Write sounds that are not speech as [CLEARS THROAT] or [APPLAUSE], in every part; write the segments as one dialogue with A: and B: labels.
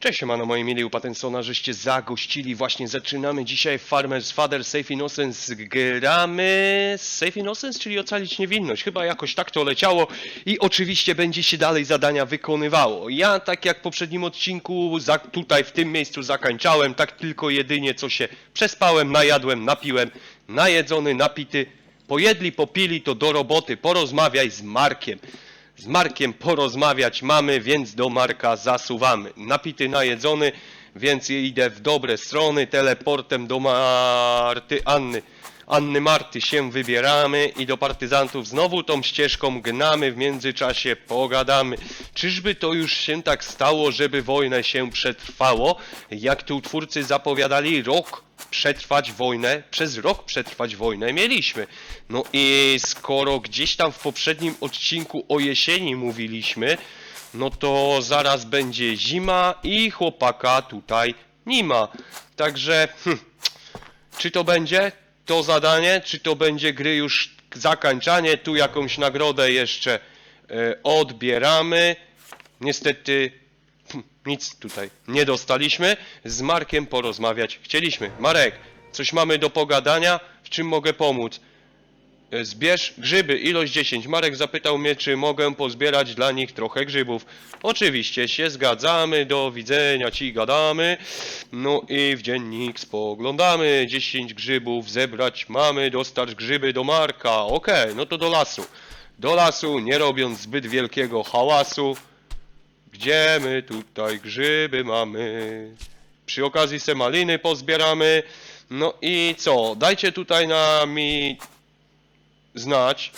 A: Cześć, mano moi mili u Patensona, żeście zagościli. Właśnie zaczynamy dzisiaj Farmer's Father Safe Innocence. Gramy Safe Innocence, czyli ocalić niewinność. Chyba jakoś tak to leciało i oczywiście będzie się dalej zadania wykonywało. Ja, tak jak w poprzednim odcinku, tutaj w tym miejscu zakończałem, tak tylko jedynie co się przespałem, najadłem, napiłem, najedzony, napity. Pojedli, popili, to do roboty, porozmawiaj z Markiem. Z Markiem porozmawiać mamy, więc do Marka zasuwamy. Napity, najedzony, więc idę w dobre strony. Teleportem do Marty Anny. Anny Marty się wybieramy i do partyzantów znowu tą ścieżką gnamy. W międzyczasie pogadamy. Czyżby to już się tak stało, żeby wojnę się przetrwało? Jak tu twórcy zapowiadali, rok przetrwać wojnę, przez rok przetrwać wojnę mieliśmy. No i skoro gdzieś tam w poprzednim odcinku o jesieni mówiliśmy, no to zaraz będzie zima i chłopaka tutaj nie ma. Także, hm, czy to będzie to zadanie, czy to będzie gry już zakończanie, tu jakąś nagrodę jeszcze e, odbieramy. Niestety hm, nic tutaj nie dostaliśmy. Z Markiem porozmawiać chcieliśmy. Marek, coś mamy do pogadania? W czym mogę pomóc? E, Zbierz grzyby, ilość 10. Marek zapytał mnie, czy mogę pozbierać dla nich trochę grzybów. Oczywiście się zgadzamy, do widzenia ci gadamy. No i w dziennik spoglądamy. 10 grzybów zebrać mamy, dostarcz grzyby do Marka. Okej, no to do lasu. Do lasu, nie robiąc zbyt wielkiego hałasu. Gdzie my tutaj grzyby mamy? Przy okazji se maliny pozbieramy. No i co? Dajcie tutaj na mi znać,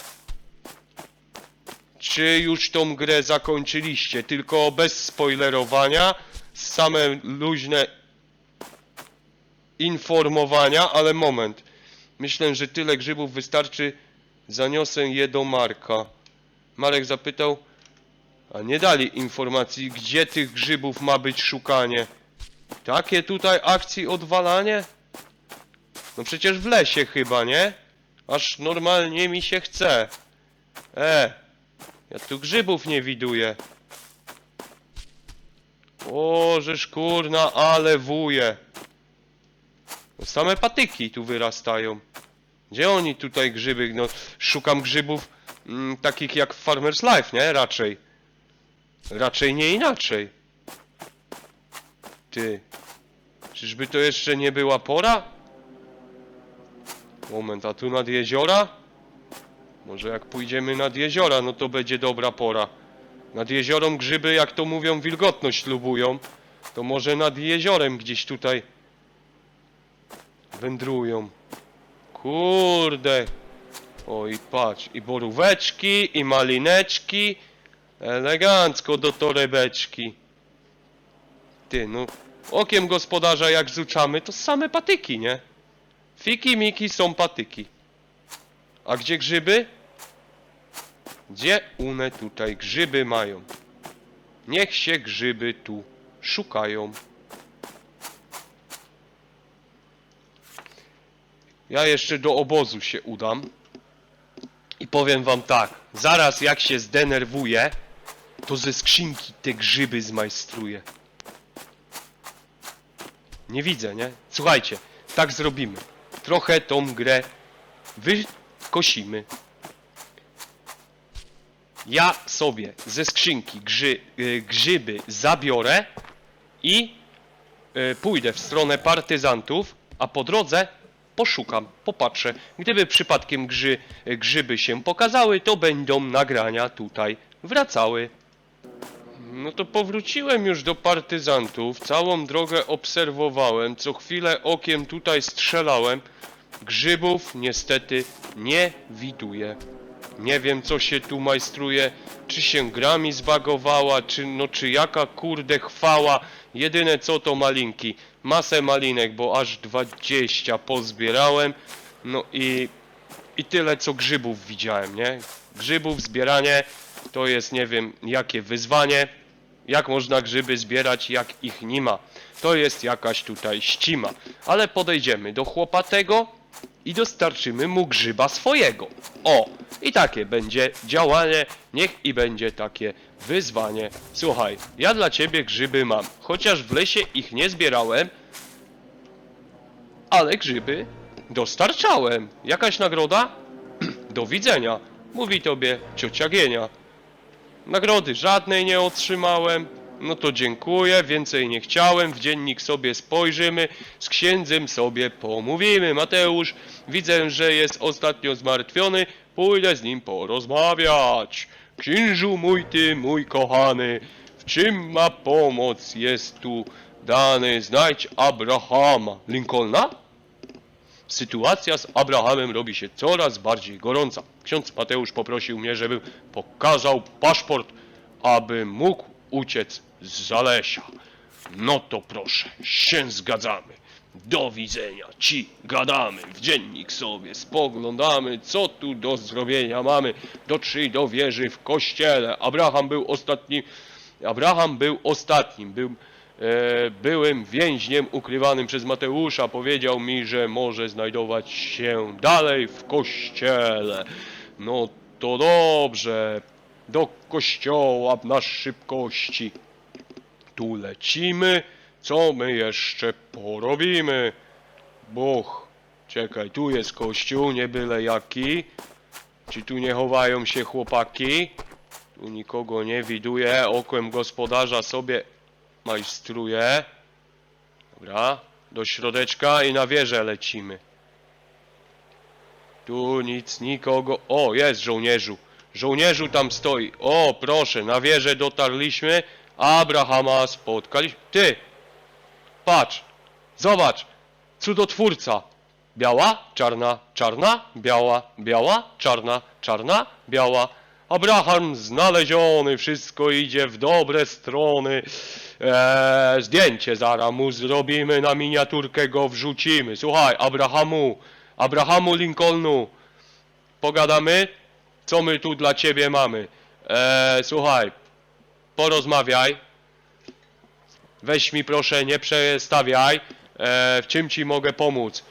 A: czy już tą grę zakończyliście, tylko bez spoilerowania, same luźne informowania, ale moment. Myślę, że tyle grzybów wystarczy, zaniosę je do Marka. Marek zapytał, a nie dali informacji, gdzie tych grzybów ma być szukanie. Takie tutaj akcji odwalanie? No przecież w lesie chyba, nie? Aż normalnie mi się chce. E, ja tu grzybów nie widuję. O, żeż kurna, ale wuje. Same patyki tu wyrastają. Gdzie oni tutaj grzyby? No, szukam grzybów mm, takich jak w Farmer's Life, nie? Raczej. Raczej nie inaczej. Ty. Czyżby to jeszcze nie była pora? Moment, a tu nad jeziora? Może jak pójdziemy nad jeziora, no to będzie dobra pora. Nad jeziorem grzyby, jak to mówią, wilgotność lubują. To może nad jeziorem gdzieś tutaj wędrują. Kurde. O i patrz, i boróweczki, i malineczki. Elegancko do torebeczki. Ty, no, okiem gospodarza jak rzucamy, to same patyki, nie? Fiki miki są patyki. A gdzie grzyby? Gdzie one tutaj grzyby mają? Niech się grzyby tu szukają. Ja jeszcze do obozu się udam. I powiem wam tak. Zaraz jak się zdenerwuję, to ze skrzynki te grzyby zmajstruję. Nie widzę, nie? Słuchajcie, tak zrobimy. Trochę tą grę wykosimy. Ja sobie ze skrzynki grzy, y, grzyby zabiorę i y, pójdę w stronę partyzantów, a po drodze poszukam, popatrzę. Gdyby przypadkiem grzy, y, grzyby się pokazały, to będą nagrania tutaj wracały. No to powróciłem już do partyzantów, całą drogę obserwowałem, co chwilę okiem tutaj strzelałem. Grzybów niestety nie widuję. Nie wiem co się tu majstruje, czy się gra mi zbagowała, czy no czy jaka kurde chwała. Jedyne co to malinki. Masę malinek, bo aż 20 pozbierałem. No i i tyle co grzybów widziałem, nie? Grzybów zbieranie to jest nie wiem jakie wyzwanie. Jak można grzyby zbierać, jak ich nie ma. To jest jakaś tutaj ścima. Ale podejdziemy do chłopatego i dostarczymy mu grzyba swojego. O, I takie będzie działanie, niech i będzie takie wyzwanie. Słuchaj, ja dla ciebie grzyby mam, chociaż w lesie ich nie zbierałem, ale grzyby dostarczałem. Jakaś nagroda? [CLEARS THROAT] Do widzenia, mówi tobie ciocia Gienia. Nagrody żadnej nie otrzymałem. No to dziękuję, więcej nie chciałem. W dziennik sobie spojrzymy, z księdzem sobie pomówimy. Mateusz, widzę, że jest ostatnio zmartwiony. Pójdę z nim porozmawiać. Księżu mój ty, mój kochany, w czym ma pomoc jest tu dany? Znajdź Abrahama. Lincolna? Sytuacja z Abrahamem robi się coraz bardziej gorąca. Ksiądz Mateusz poprosił mnie, żebym pokazał paszport, aby mógł uciec z Zalesia. No to proszę, się zgadzamy. Do widzenia, ci gadamy, w dziennik sobie spoglądamy, co tu do zrobienia mamy. Dotrzyj do wieży w kościele. Abraham był ostatnim, Abraham był ostatnim, był byłym więźniem ukrywanym przez Mateusza. Powiedział mi, że może znajdować się dalej w kościele. No to dobrze. Do kościoła na szybkości. Tu lecimy. Co my jeszcze porobimy? Boch. Czekaj, tu jest kościół, nie byle jaki. Czy tu nie chowają się chłopaki? Tu nikogo nie widuję. Okiem gospodarza sobie majstruję. Dobra, do środeczka i na wieżę lecimy. Tu nic, nikogo. O, jest żołnierzu. Żołnierzu tam stoi. O, proszę, na wieżę dotarliśmy. Abrahama spotkaliśmy. Ty! Patrz! Zobacz! Cudotwórca! Biała, czarna, czarna, biała, biała, czarna, czarna, biała. Abraham znaleziony, wszystko idzie w dobre strony. Eee, zdjęcie zaraz mu zrobimy, na miniaturkę go wrzucimy. Słuchaj, Abrahamu, Abrahamu Lincolnu, pogadamy? Co my tu dla ciebie mamy? Eee, słuchaj, porozmawiaj. Weź mi proszę, nie przestawiaj. Eee, w czym ci mogę pomóc?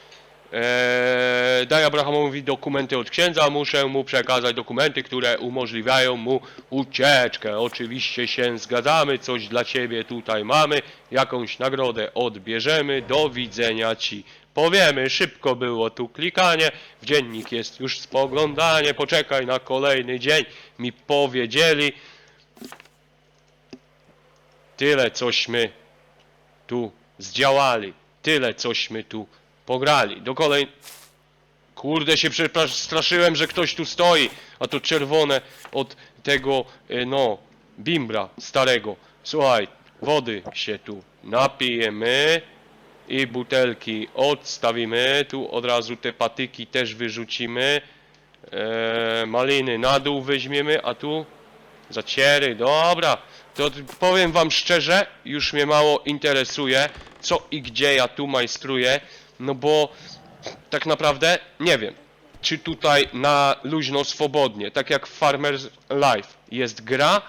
A: Eee, daj Abrahamowi dokumenty od księdza, muszę mu przekazać dokumenty, które umożliwiają mu ucieczkę. Oczywiście się zgadzamy, coś dla ciebie tutaj mamy, jakąś nagrodę odbierzemy, do widzenia ci. Powiemy, szybko było tu klikanie, w dziennik jest już spoglądanie, poczekaj na kolejny dzień, mi powiedzieli. Tyle cośmy tu zdziałali, tyle cośmy tu pograli. Do kolej... Kurde się przestraszyłem, że ktoś tu stoi, a to czerwone od tego, e, no, bimbra starego. Słuchaj, wody się tu napijemy i butelki odstawimy. Tu od razu te patyki też wyrzucimy. E, maliny na dół weźmiemy, a tu zaciery, dobra. To powiem wam szczerze, już mnie mało interesuje, co i gdzie ja tu majstruję, no bo tak naprawdę nie wiem, czy tutaj na luźno, swobodnie, tak jak w Farmer's Life jest gra,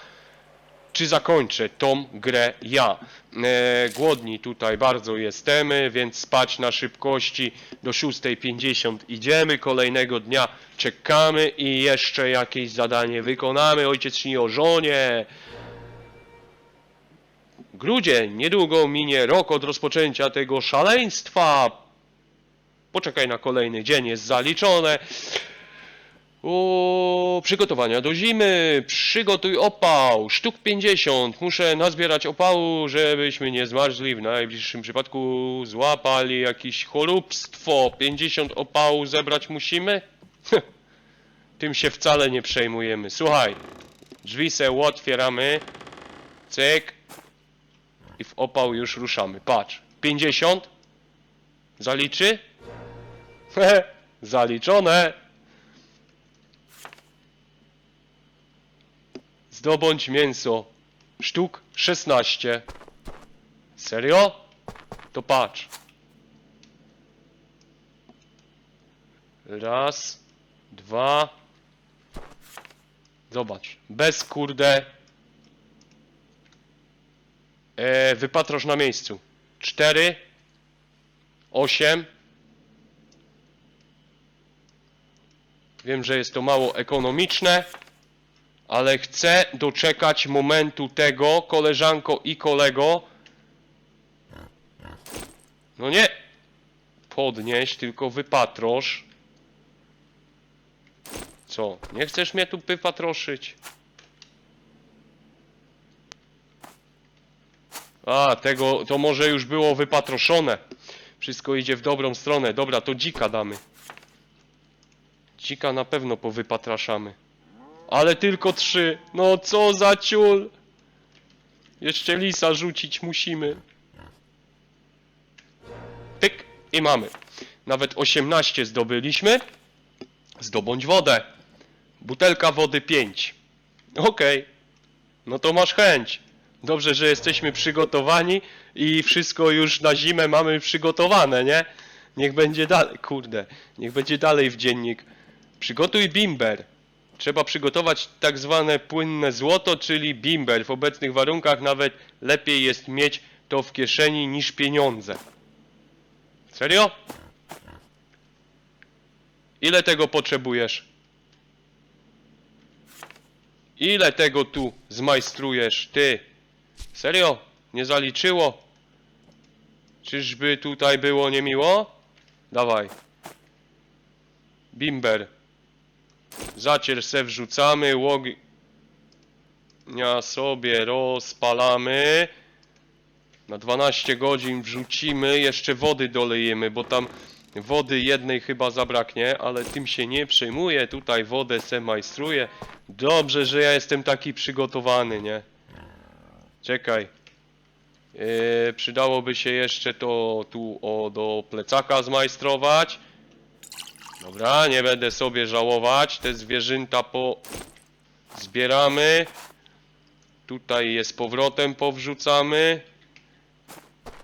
A: czy zakończę tą grę ja. E, głodni tutaj bardzo jesteśmy, więc spać na szybkości do 6.50 idziemy, kolejnego dnia czekamy i jeszcze jakieś zadanie wykonamy. Ojciec śni o żonie. Grudzień, niedługo minie rok od rozpoczęcia tego szaleństwa. Poczekaj na kolejny dzień, jest zaliczone. O, przygotowania do zimy. Przygotuj opał. Sztuk 50. Muszę nazbierać opału, żebyśmy nie zmarzli. W najbliższym przypadku złapali jakieś choróbstwo. 50 opału zebrać musimy? Tym się wcale nie przejmujemy. Słuchaj, drzwi se otwieramy. Cyk. I w opał już ruszamy. Patrz. 50. Zaliczy? Zaliczone. Zdobądź mięso. Sztuk 16. Serio? To patrz. Raz, dwa. Zobacz. Bez kurde. E, wypatrosz na miejscu. Cztery. Osiem. Wiem, że jest to mało ekonomiczne, ale chcę doczekać momentu tego, koleżanko i kolego. No nie podnieś, tylko wypatrosz. Co? Nie chcesz mnie tu wypatroszyć? A, tego, to może już było wypatroszone. Wszystko idzie w dobrą stronę. Dobra, to dzika damy. Dzika na pewno powypatraszamy. Ale tylko trzy. No co za ciul. Jeszcze lisa rzucić musimy. Tyk i mamy. Nawet 18 zdobyliśmy. Zdobądź wodę. Butelka wody 5. Okej. No to masz chęć. Dobrze, że jesteśmy przygotowani i wszystko już na zimę mamy przygotowane, nie? Niech będzie dalej, kurde, niech będzie dalej w dziennik. Przygotuj bimber. Trzeba przygotować tak zwane płynne złoto, czyli bimber. W obecnych warunkach nawet lepiej jest mieć to w kieszeni niż pieniądze. Serio? Ile tego potrzebujesz? Ile tego tu zmajstrujesz, ty? Serio? Nie zaliczyło? Czyżby tutaj było niemiło? Dawaj. Bimber. Zacier se wrzucamy, łognia sobie rozpalamy. Na 12 godzin wrzucimy, jeszcze wody dolejemy, bo tam wody jednej chyba zabraknie, ale tym się nie przejmuję, tutaj wodę se majstruję. Dobrze, że ja jestem taki przygotowany, nie? Czekaj. Yy, przydałoby się jeszcze to tu o do plecaka zmajstrować. Dobra, nie będę sobie żałować. Te zwierzęta po zbieramy. Tutaj je z powrotem powrzucamy.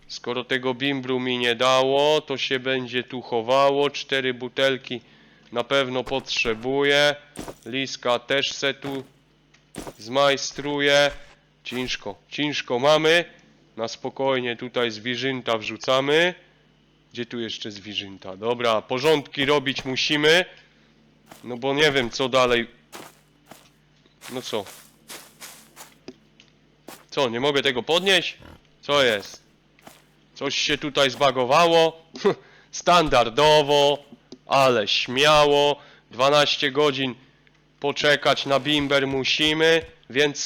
A: Skoro tego bimbru mi nie dało, to się będzie tu chowało. Cztery butelki na pewno potrzebuję. Liska też se tu zmajstruje. Ciężko, ciężko mamy. Na spokojnie tutaj zwierzęta wrzucamy. Gdzie tu jeszcze zwierzęta? Dobra, porządki robić musimy. No bo nie wiem co dalej. No co? Co, nie mogę tego podnieść? Co jest? Coś się tutaj zbagowało? [LAUGHS] Standardowo, ale śmiało. 12 godzin poczekać na bimber musimy, więc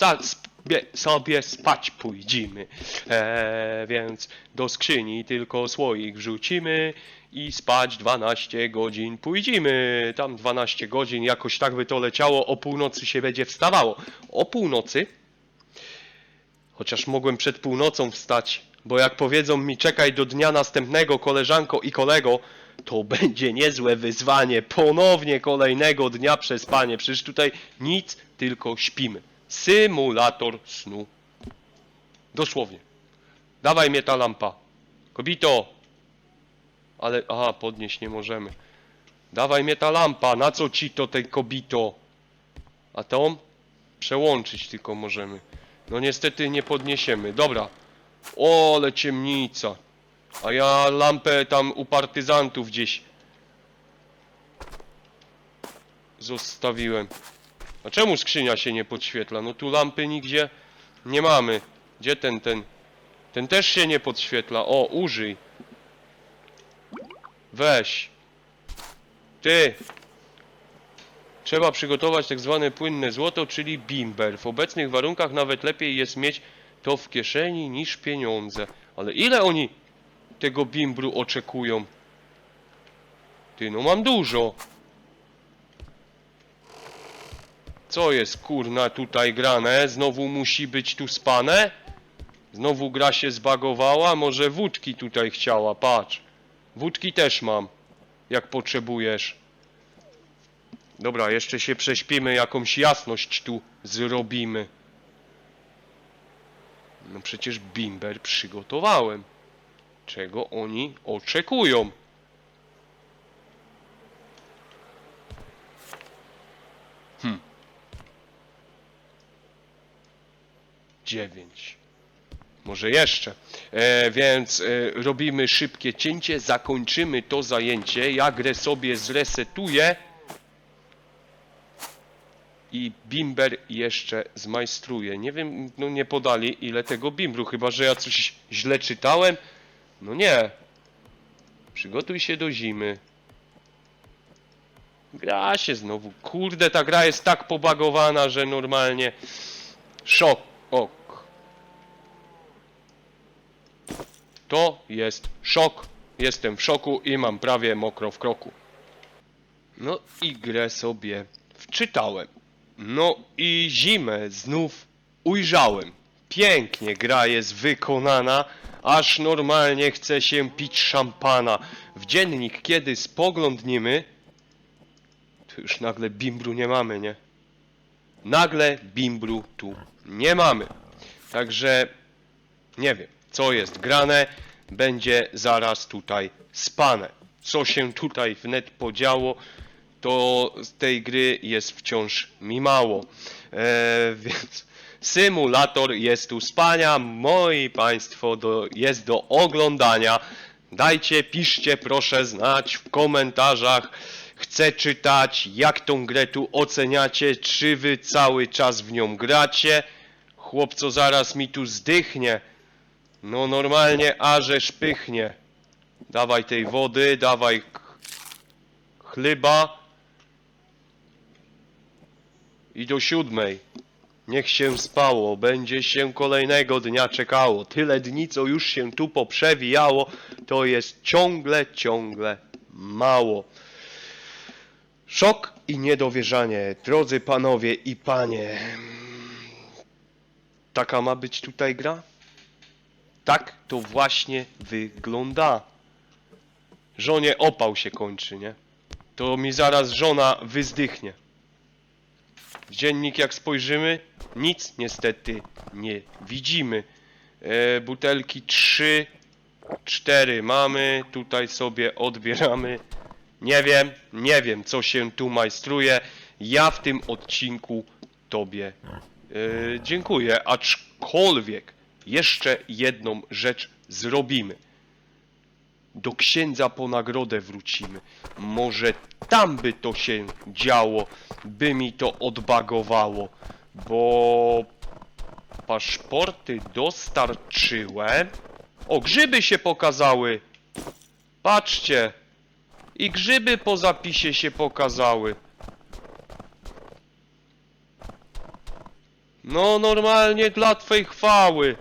A: sobie spać pójdziemy. E, więc do skrzyni tylko słoik wrzucimy i spać 12 godzin pójdziemy. Tam 12 godzin jakoś tak by to leciało, o północy się będzie wstawało. O północy Chociaż mogłem przed północą wstać, bo jak powiedzą mi czekaj do dnia następnego koleżanko i kolego, to będzie niezłe wyzwanie. Ponownie kolejnego dnia przespanie. Przecież tutaj nic, tylko śpimy. Symulator snu. Dosłownie. Dawaj mnie ta lampa. Kobito. Ale, aha, podnieść nie możemy. Dawaj mnie ta lampa. Na co ci to, tej kobito? A tą? Przełączyć tylko możemy. No niestety nie podniesiemy. Dobra. O, ale ciemnica. A ja lampę tam u partyzantów gdzieś zostawiłem. A czemu skrzynia się nie podświetla? No tu lampy nigdzie nie mamy. Gdzie ten, ten? Ten też się nie podświetla. O, użyj. Weź. Ty. Trzeba przygotować tak zwane płynne złoto, czyli bimber. W obecnych warunkach nawet lepiej jest mieć to w kieszeni niż pieniądze. Ale ile oni tego bimbru oczekują? Ty, no mam dużo. Co jest kurna tutaj grane? Znowu musi być tu spane? Znowu gra się zbagowała? Może wódki tutaj chciała, patrz. Wódki też mam, jak potrzebujesz. Dobra, jeszcze się prześpimy, jakąś jasność tu zrobimy. No przecież bimber przygotowałem. Czego oni oczekują? Hm. Dziewięć. Może jeszcze. E, więc e, robimy szybkie cięcie, zakończymy to zajęcie. Ja grę sobie zresetuję. i bimber jeszcze zmajstruje. Nie wiem, no nie podali ile tego bimbru, chyba że ja coś źle czytałem. No nie. Przygotuj się do zimy. Gra się znowu. Kurde, ta gra jest tak pobagowana, że normalnie szok. Ok. To jest szok. Jestem w szoku i mam prawie mokro w kroku. No i grę sobie wczytałem. No i zimę znów ujrzałem. Pięknie gra jest wykonana, aż normalnie chce się pić szampana. W dziennik, kiedy spoglądnimy, to już nagle bimbru nie mamy, nie? Nagle bimbru tu nie mamy. Także nie wiem, co jest grane, będzie zaraz tutaj spane. Co się tutaj wnet podziało, to z tej gry jest wciąż mi mało. E, więc symulator jest tu spania, moi państwo, do, jest do oglądania. Dajcie, piszcie proszę znać w komentarzach. Chcę czytać, jak tą grę tu oceniacie, czy wy cały czas w nią gracie. Chłopco zaraz mi tu zdychnie. No normalnie ażeż pychnie. Dawaj tej wody, dawaj chleba. I do siódmej. Niech się spało, będzie się kolejnego dnia czekało. Tyle dni, co już się tu poprzewijało, to jest ciągle, ciągle mało. Szok i niedowierzanie, drodzy panowie i panie. Taka ma być tutaj gra? Tak to właśnie wygląda. Żonie opał się kończy, nie? To mi zaraz żona wyzdychnie. W dziennik jak spojrzymy, nic niestety nie widzimy. E, butelki 3, 4 mamy, tutaj sobie odbieramy. Nie wiem, nie wiem co się tu majstruje. Ja w tym odcinku Tobie e, dziękuję, aczkolwiek jeszcze jedną rzecz zrobimy. Do księdza po nagrodę wrócimy. Może tam by to się działo, by mi to odbagowało, bo paszporty dostarczyłem. O, grzyby się pokazały. Patrzcie. I grzyby po zapisie się pokazały. No normalnie dla twej chwały.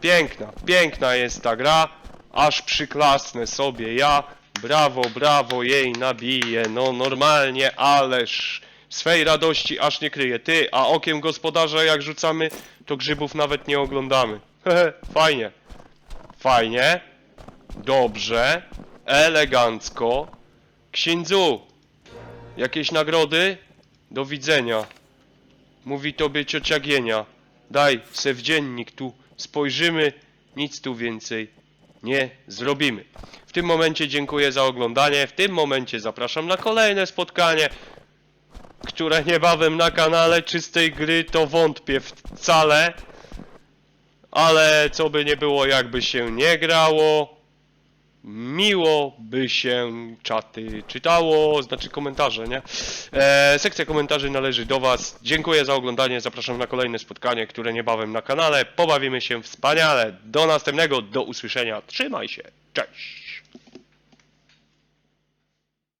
A: Piękna, piękna jest ta gra. Aż przyklasnę sobie ja. Brawo, brawo, jej nabiję. No normalnie, ależ swej radości aż nie kryje. Ty, a okiem gospodarza jak rzucamy, to grzybów nawet nie oglądamy. [LAUGHS] Fajnie. Fajnie. Dobrze. Elegancko. Księdzu, jakieś nagrody? Do widzenia. Mówi tobie ciocia Gienia. Daj se w dziennik tu spojrzymy, nic tu więcej nie zrobimy. W tym momencie dziękuję za oglądanie, w tym momencie zapraszam na kolejne spotkanie, które niebawem na kanale czystej gry to wątpię wcale, ale co by nie było jakby się nie grało, miło by się czaty czytało, znaczy komentarze, nie? E, sekcja komentarzy należy do Was. Dziękuję za oglądanie, zapraszam na kolejne spotkanie, które niebawem na kanale. Pobawimy się wspaniale. Do następnego, do usłyszenia. Trzymaj się, cześć!